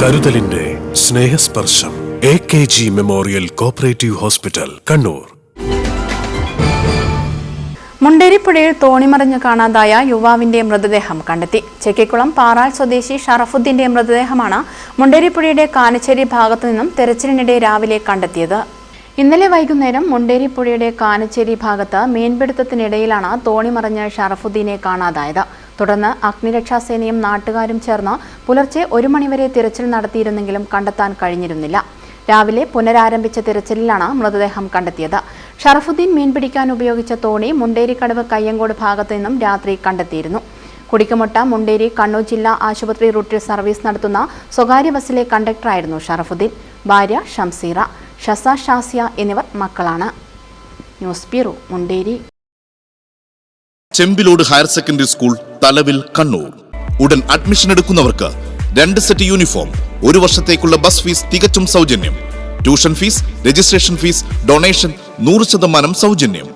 കരുതലിന്റെ Snehasparsham A K G memorial cooperative hospital Kannur. മുണ്ടേരിപ്പുഴയിൽ തോണിമറിഞ്ഞ് കാണാതായ യുവാവിന്റെ മൃതദേഹം കണ്ടെത്തി. ചെക്കിക്കുളം പാറാൽ സ്വദേശി ഷറഫുദ്ദീന്റെ മൃതദേഹമാണ് മുണ്ടേരിപ്പുഴയുടെ കാനച്ചേരി ഭാഗത്തു നിന്നും തെരച്ചിലിനിടെ രാവിലെ കണ്ടെത്തിയത്. ഇന്നലെ വൈകുന്നേരം മുണ്ടേരിപ്പുഴയുടെ കാനച്ചേരി ഭാഗത്ത് മീൻപിടുത്തത്തിനിടയിലാണ് തോണിമറിഞ്ഞ് ഷറഫുദ്ദീനെ കാണാതായത്. തുടർന്ന് അഗ്നിരക്ഷാസേനയും നാട്ടുകാരും ചേർന്ന് പുലർച്ചെ ഒരു മണിവരെ തിരച്ചിൽ നടത്തിയിരുന്നെങ്കിലും കണ്ടെത്താൻ കഴിഞ്ഞിരുന്നില്ല. രാവിലെ പുനരാരംഭിച്ച തിരച്ചിലിലാണ് മൃതദേഹം കണ്ടെത്തിയത്. ഷറഫുദ്ദീൻ മീൻ പിടിക്കാൻ ഉപയോഗിച്ച തോണി മുണ്ടേരിക്കടവ് കയ്യങ്കോട് ഭാഗത്തു നിന്നും രാത്രി കണ്ടെത്തിയിരുന്നു. കുടിക്കമുട്ട മുണ്ടേരി കണ്ണൂർ ജില്ലാ ആശുപത്രി റൂട്ടിൽ സർവീസ് നടത്തുന്ന സ്വകാര്യ ബസ്സിലെ കണ്ടക്ടറായിരുന്നു ഷറഫുദ്ദീൻ. ഭാര്യ ഷംസീറ ഷസ ഷാസിയ എന്നിവർ മക്കളാണ്. News bureau Munderi. Chembilode higher secondary school Thalavil Kannur. ഉടൻ അഡ്മിഷൻ എടുക്കുന്നവർക്ക് രണ്ട് സെറ്റ് യൂണിഫോം ഒരു വർഷത്തേക്കുള്ള ബസ് ഫീസ് തികച്ചും സൗജന്യം. Tuition fees registration fees donation നൂറ് ശതമാനം സൗജന്യം.